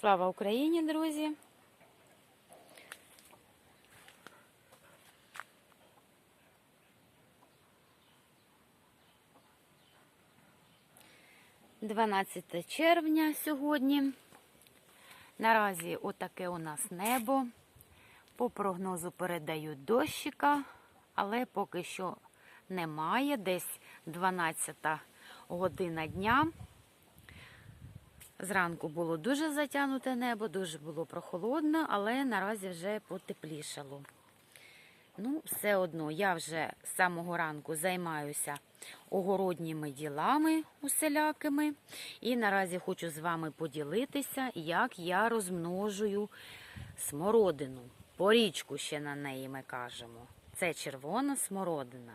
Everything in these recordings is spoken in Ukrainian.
Слава Україні, друзі! Дванадцяте червня сьогодні. Наразі отаке у нас небо. По прогнозу передають дощика, але поки що немає. Десь 12 година дня. Зранку було дуже затягнуте небо, дуже було прохолодно, але наразі вже потеплішало. Ну, все одно, я вже з самого ранку займаюся огородніми ділами уселякими. І наразі хочу з вами поділитися, як я розмножую смородину. Порічку ще на неї ми кажемо. Це червона смородина.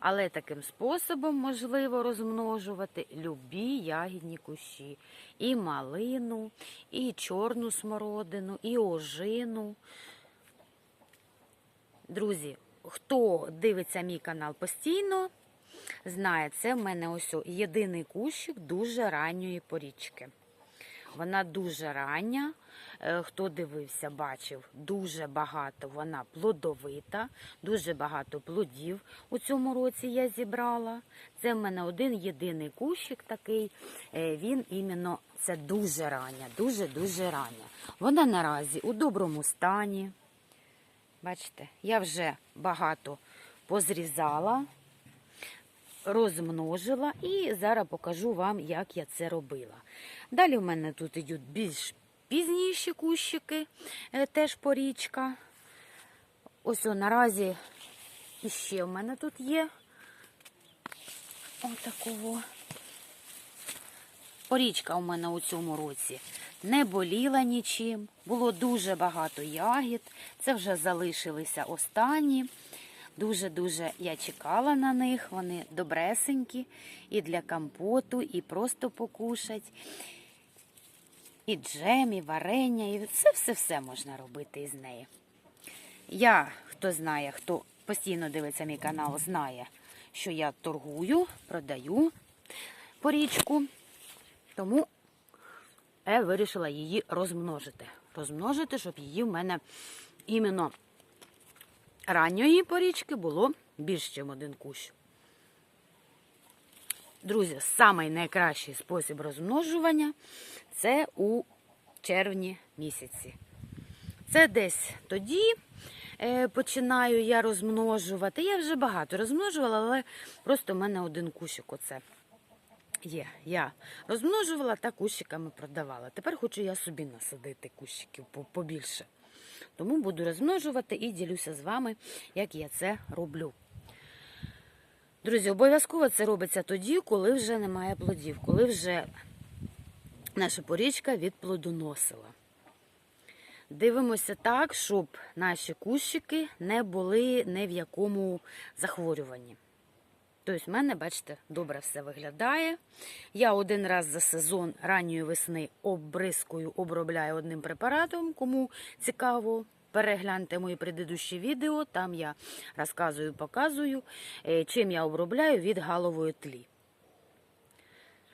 Але таким способом можливо розмножувати любі ягідні кущі. І малину, і чорну смородину, і ожину. Друзі, хто дивиться мій канал постійно, знає, це в мене ось єдиний кущик дуже ранньої порічки. Вона дуже рання. Е, Хто дивився, бачив, дуже багато вона плодовита, дуже багато плодів у цьому році я зібрала. Це в мене один єдиний кущик такий. е, Він іменно це дуже рання, дуже-дуже рання. Вона наразі у доброму стані. Бачите, я вже багато позрізала, розмножила і зараз покажу вам, як я це робила. Далі в мене тут йдуть більш пізніші кущики, е, теж порічка. Ось наразі іще в мене тут є отакого. Порічка у мене у цьому році не боліла нічим, було дуже багато ягід. Це вже залишилися останні. Дуже-дуже я чекала на них. Вони добресенькі і для компоту, і просто покушать. І джем, і варення, і все-все-все можна робити із неї. Я, хто знає, хто постійно дивиться мій канал, знає, що я торгую, продаю порічку. Тому я вирішила її розмножити. Розмножити, щоб її в мене іменно ранньої порічки було більш, ніж один кущ. Друзі, самий найкращий спосіб розмножування це у червні місяці. Це десь тоді е, починаю я розмножувати. Я вже багато розмножувала, але просто в мене один кущик оце є. Я розмножувала та кущиками продавала. Тепер хочу я собі насадити кущиків побільше. Тому буду розмножувати і ділюся з вами, як я це роблю. Друзі, обов'язково це робиться тоді, коли вже немає плодів, коли вже наша порічка відплодоносила. Дивимося так, щоб наші кущики не були ні в якому захворюванні. Тобто, в мене, бачите, добре все виглядає. Я один раз за сезон ранньої весни обрискую, обробляю одним препаратом. Кому цікаво, перегляньте мої предыдущі відео. Там я розказую, показую, е, чим я обробляю від галової тлі.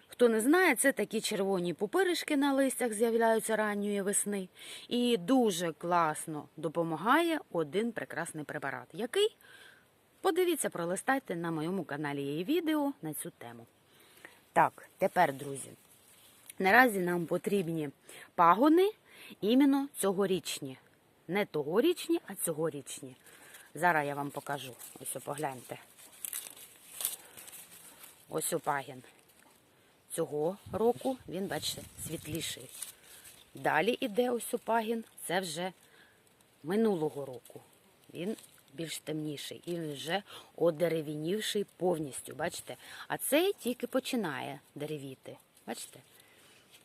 Хто не знає, це такі червоні пупиришки на листях з'являються ранньої весни. І дуже класно допомагає один прекрасний препарат. Який? Подивіться, пролистайте на моєму каналі є відео на цю тему. Так, тепер, друзі, наразі нам потрібні пагони іменно цьогорічні. Не тогорічні, а цьогорічні. Зараз я вам покажу. Ось погляньте. Ось о пагін. Цього року він, бачите, світліший. Далі іде ось о пагін, це вже минулого року. Він більш темніший і вже одеревінівший повністю. Бачите? А цей тільки починає деревіти. Бачите?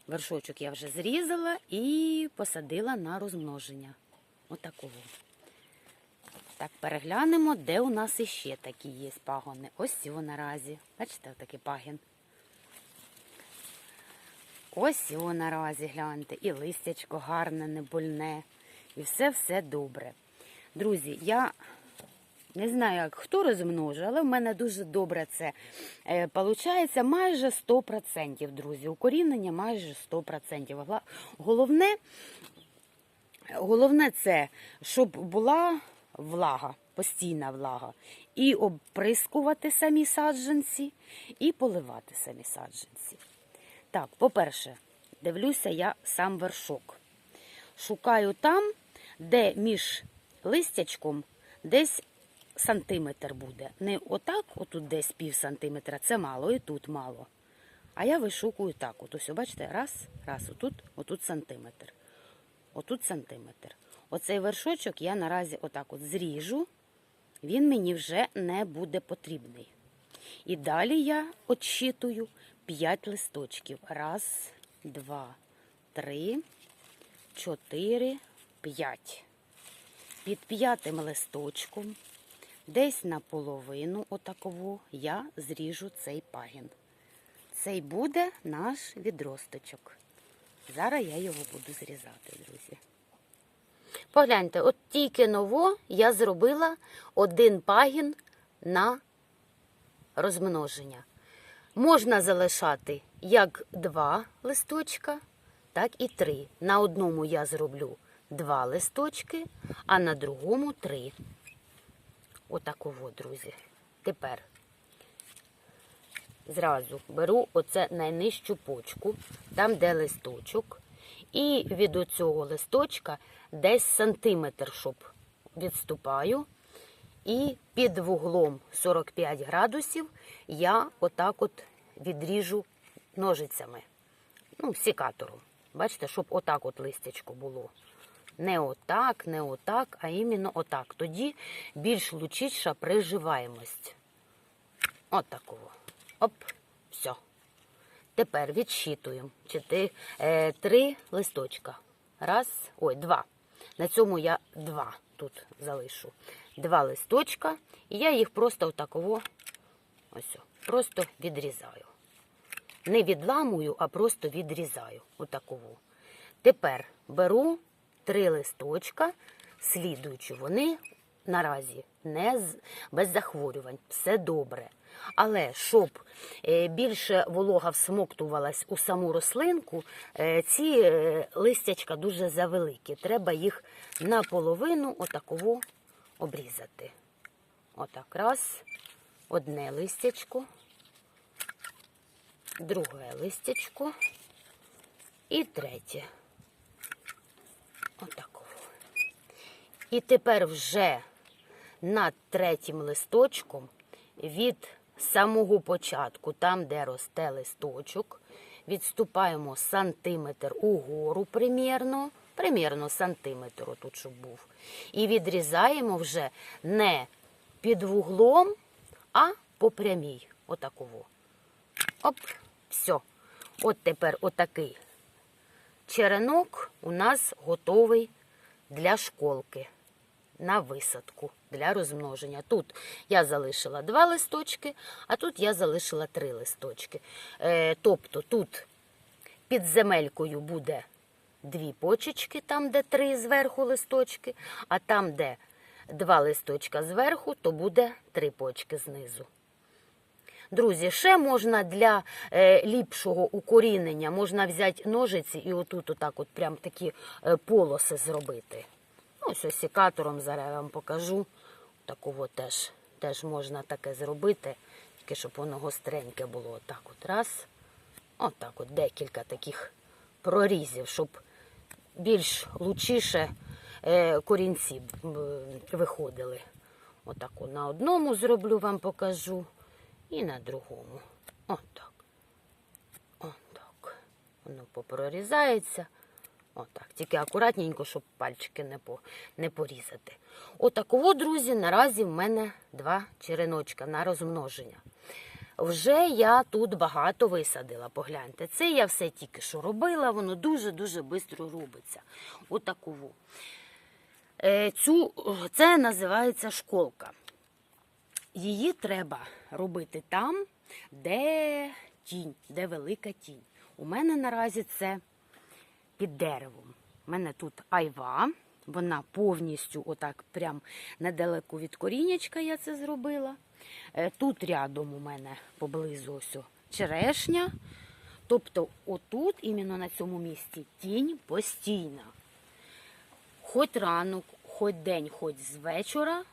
Вершочок я вже зрізала і посадила на розмноження. Отакого. Так, переглянемо, де у нас іще такі є пагони. Ось його наразі. Бачите, такий пагін. Ось його наразі гляньте. І листячко гарне, не больне. І все-все добре. Друзі, я Не знаю, як хто розмножує, але в мене дуже добре це е, получається майже 100%, друзі. Укорінення майже 100%. Головне, головне це, щоб була влага, постійна влага. І обприскувати самі саджанці, і поливати самі саджанці. Так, по-перше, дивлюся я сам вершок. Шукаю там, де між листячком десь сантиметр буде. Не отак, отут десь пів сантиметра, це мало, і тут мало. А я вишукую так. От ось, бачите, раз, раз, отут, отут сантиметр. Отут сантиметр. Оцей вершочок я наразі отак от зріжу, він мені вже не буде потрібний. І далі я отщитую 5 листочків. Раз, два, три, чотири, п'ять. Під п'ятим листочком, десь наполовину отаково, я зріжу цей пагін. Цей буде наш відросточок. Зараз я його буду зрізати, друзі. Погляньте, от тільки ново я зробила один пагін на розмноження. Можна залишати як два листочка, так і три. На одному я зроблю два листочки, а на другому три. Отаково, друзі. Тепер зразу беру оце найнижчу почку, там де листочок. І від оцього листочка десь сантиметр, щоб відступаю. І під вуглом 45 градусів я отак от відріжу ножицями, ну, сікатором. Бачите, щоб отак от листячко було. Не отак, не отак, а іменно отак. Тоді більш лучіша приживаємость. Отакого. Оп, все. Тепер відщитуємо Чотири, е, три листочка. Раз, ой, два. На цьому я два тут залишу. Два листочка, і я їх просто отаково, ось, просто відрізаю. Не відламую, а просто відрізаю. Отаково. Тепер беру три листочка, слідуючи, вони наразі не з, без захворювань, все добре. Але щоб е, більше волога всмоктувалась у саму рослинку, е, ці е, листячка дуже завеликі. Треба їх наполовину отаково обрізати. Отак, раз, одне листячко, друге листячко і третє. Отаково. І тепер вже над третім листочком від самого початку, там, де росте листочок, відступаємо сантиметр угору примірно, примірно сантиметр отут, щоб був. І відрізаємо вже не під вуглом, а по прямій. Отаково. Оп, все. От тепер отакий черенок у нас готовий для школки на висадку для розмноження. Тут я залишила два листочки, а тут я залишила три листочки. Е, тобто тут під земелькою буде дві почечки, там, де три зверху листочки, а там, де два листочка зверху, то буде три почки знизу. Друзі, ще можна для е, ліпшого укорінення, можна взяти ножиці і отут отак от прям такі е, полоси зробити. Ну, ось ось секатором зараз я вам покажу. Такого теж, теж можна таке зробити, тільки щоб воно гостреньке було. Отак от раз. Отак от декілька таких прорізів, щоб більш лучіше е, корінці виходили. Отаку на одному зроблю, вам покажу. І на другому. Отак. Отак. Воно попрорізається. Отак. Тільки акуратненько, щоб пальчики не, по, не порізати. Отаково, друзі, наразі в мене два череночка на розмноження. Вже я тут багато висадила, погляньте. Це я все тільки що робила, воно дуже-дуже швидко робиться. Отаково. Е, цю, це називається школка. Її треба робити там, де тінь, де велика тінь. У мене наразі це під деревом. У мене тут айва, Вона повністю, отак, прям недалеко від корінечка я це зробила. Е, Тут рядом у мене поблизу ось черешня. Тобто, отут, іменно на цьому місці, тінь постійна. Хоч ранок, хоч день, хоч з вечора,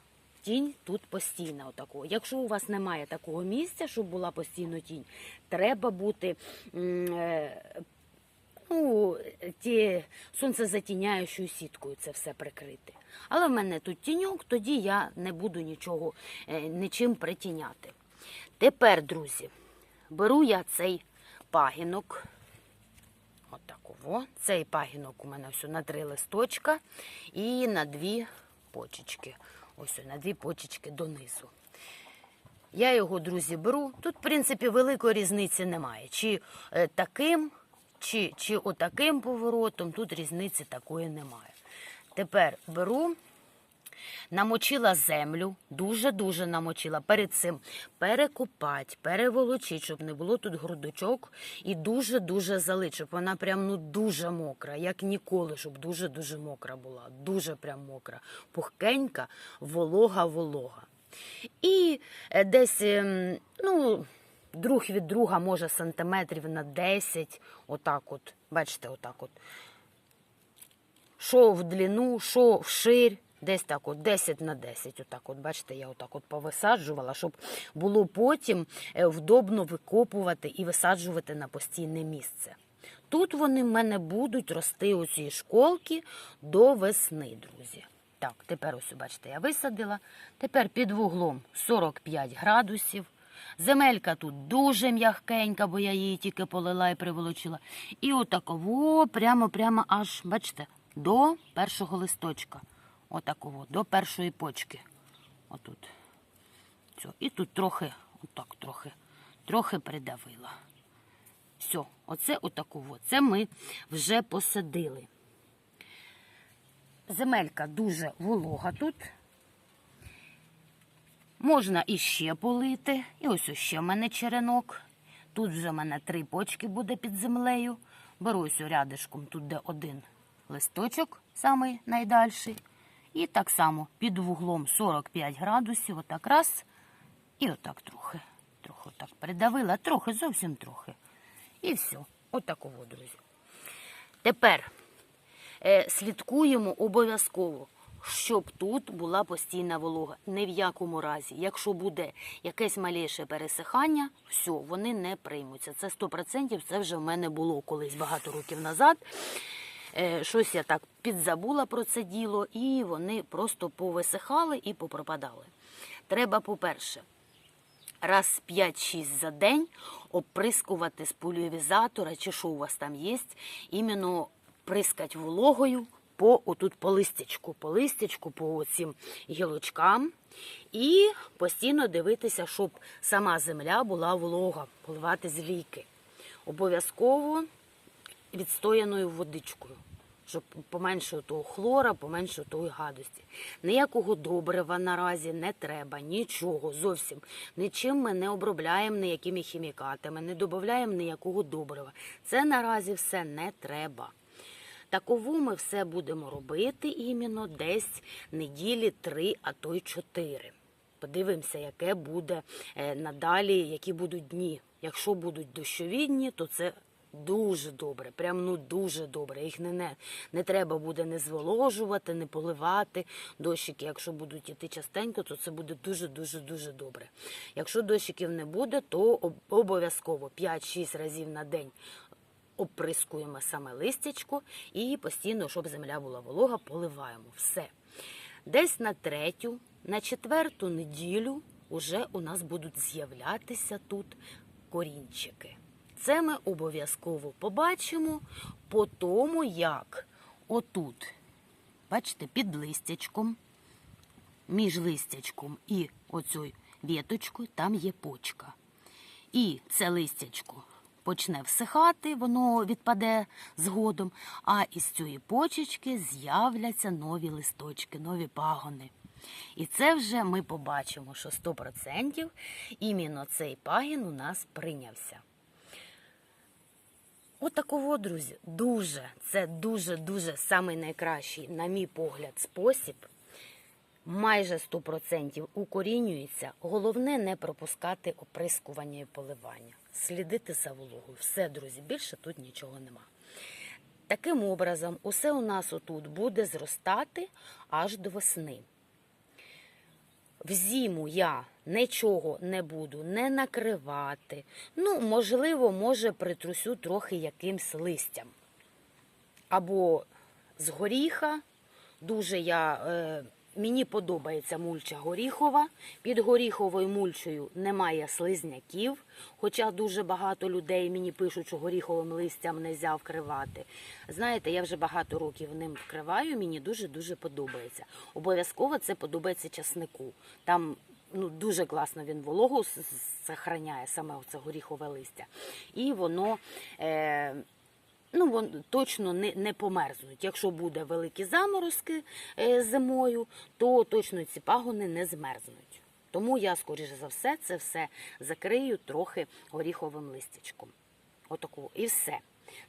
тінь тут постійна. Отакого. Якщо у вас немає такого місця, щоб була постійно тінь, треба бути е, ну, ті сонцезатіняючою сіткою це все прикрити. Але в мене тут тіньок, тоді я не буду нічого е, нічим притіняти. Тепер, друзі, беру я цей пагінок. Отаково. Цей пагінок у мене все на три листочка і на дві почечки. Ось на дві почечки донизу. Я його, друзі, беру. Тут, в принципі, великої різниці немає. Чи е, таким, чи, чи отаким поворотом, тут різниці такої немає. Тепер беру, намочила землю, дуже-дуже намочила. Перед цим перекопати, переволочити, щоб не було тут грудочок, і дуже-дуже залить, щоб вона прям ну дуже мокра, як ніколи, щоб дуже-дуже мокра була. Дуже прям мокра. Пухкенька, волога-волога. І е, десь, ем, ну, друг від друга, може, сантиметрів на 10, отак от, бачите, отак от. Що в длину, що в ширь, десь так от 10 на 10. Отак от, бачите, я отак от повисаджувала, щоб було потім е, вдобно викопувати і висаджувати на постійне місце. Тут вони в мене будуть рости у цій школки до весни, друзі. Так, тепер ось, бачите, я висадила. Тепер під вуглом 45 градусів. Земелька тут дуже м'ягкенька, бо я її тільки полила і приволочила. І отаково, прямо-прямо аж, бачите, до першого листочка. Отаково, до першої почки. Отут. Все. І тут трохи, отак трохи, трохи придавила. Все, оце отаково. Це ми вже посадили. Земелька дуже волога тут. Можна іще полити. І ось ще в мене черенок. Тут вже в мене три почки буде під землею. Беру ось рядишком, тут де один листочок, самий найдальший. І так само під вуглом 45 градусів, отак раз. І отак трохи. Трохи отак придавила, трохи, зовсім трохи. І все. Отаково, друзі. Тепер е, слідкуємо обов'язково, щоб тут була постійна волога. Ні в якому разі. Якщо буде якесь маліше пересихання, все, вони не приймуться. Це 100%, це вже в мене було колись багато років назад. Е, щось я так підзабула про це діло, і вони просто повисихали і попропадали. Треба, по-перше, раз 5-6 за день оприскувати з пульверизатора, чи що у вас там є, іменно прискать вологою по отут по листячку, по листячку, по цим гілочкам. І постійно дивитися, щоб сама земля була волога, поливати з ріки. Обов'язково відстояною водичкою, щоб поменше того хлора, поменше тої гадості. Ніякого добрива наразі не треба, нічого зовсім. Нічим ми не обробляємо ніякими хімікатами, не додаємо ніякого добрива. Це наразі все не треба. Такову ми все будемо робити іменно десь неділі три, а то й чотири. Подивимося, яке буде е, надалі, які будуть дні. Якщо будуть дощові дні, то це дуже добре, прям ну дуже добре. Їх не, не, не треба буде не зволожувати, не поливати. Дощики, якщо будуть іти частенько, то це буде дуже-дуже дуже добре. Якщо дощиків не буде, то обов'язково 5-6 разів на день оприскуємо саме листячко і постійно, щоб земля була волога, поливаємо. Все. Десь на третю, на четверту неділю уже у нас будуть з'являтися тут корінчики. Це ми обов'язково побачимо по тому, як отут, бачите, під листячком, між листячком і оцю віточкою там є почка. І це листячко почне всихати, воно відпаде згодом, а із цієї почечки з'являться нові листочки, нові пагони. І це вже ми побачимо, що 100% іменно цей пагін у нас прийнявся. Отакого, друзі, дуже, це дуже-дуже самий найкращий, на мій погляд, спосіб. Майже 100% укорінюється. Головне не пропускати оприскування і поливання. Слідити за вологою. Все, друзі, більше тут нічого нема. Таким образом, усе у нас отут буде зростати аж до весни. В зиму я нічого не буду не накривати. Ну, можливо, може, притрусю трохи якимсь листям. Або з горіха. Дуже я, е, мені подобається мульча горіхова. Під горіховою мульчею немає слизняків. Хоча дуже багато людей мені пишуть, що горіховим листям не можна вкривати. Знаєте, я вже багато років ним вкриваю, мені дуже-дуже подобається. Обов'язково це подобається часнику. Там ну, дуже класно він вологу сохраняє, саме це горіхове листя. І воно. Е, ну, точно не, не померзнуть. Якщо буде великі заморозки е, зимою, то точно ці пагони не змерзнуть. Тому я, скоріше за все, це все закрию трохи горіховим листячком. Отаку. І все.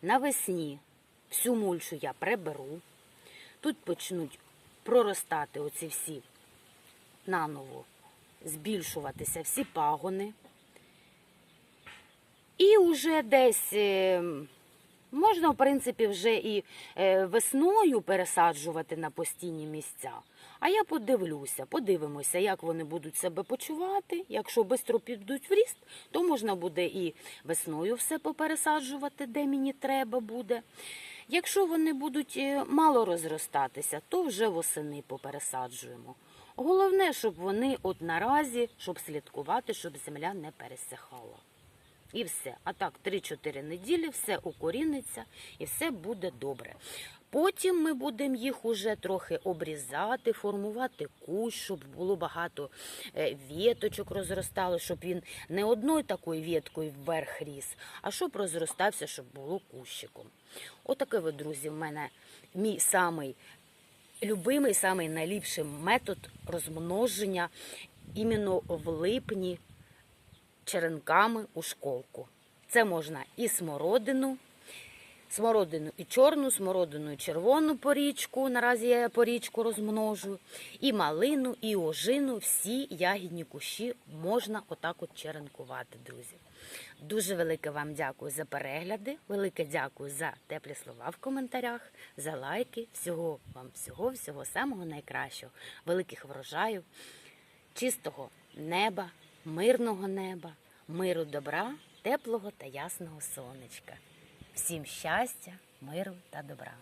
Навесні всю мульчу я приберу. Тут почнуть проростати оці всі наново, збільшуватися всі пагони. І вже десь е, можна, в принципі, вже і е, весною пересаджувати на постійні місця. А я подивлюся, подивимося, як вони будуть себе почувати. Якщо швидко підуть в ріст, то можна буде і весною все попересаджувати, де мені треба буде. Якщо вони будуть е, мало розростатися, то вже восени попересаджуємо. Головне, щоб вони от наразі, щоб слідкувати, щоб земля не пересихала. І все. А так, 3-4 неділі все укоріниться і все буде добре. Потім ми будемо їх уже трохи обрізати, формувати кущ, щоб було багато е, віточок розростало, щоб він не одною такою віткою вверх ріс, а щоб розростався, щоб було кущиком. Отакий, ви, друзі, в мене мій самий любимий, самий найліпший метод розмноження іменно в липні черенками у школку. Це можна і смородину, смородину і чорну, смородину і червону порічку. Наразі я порічку розмножую, і малину, і ожину. Всі ягідні кущі можна отак от черенкувати, друзі. Дуже велике вам дякую за перегляди, велике дякую за теплі слова в коментарях, за лайки. Всього вам всього, всього самого найкращого, великих врожаїв чистого неба, мирного неба, миру добра, теплого та ясного сонечка. Всім щастя, миру та добра.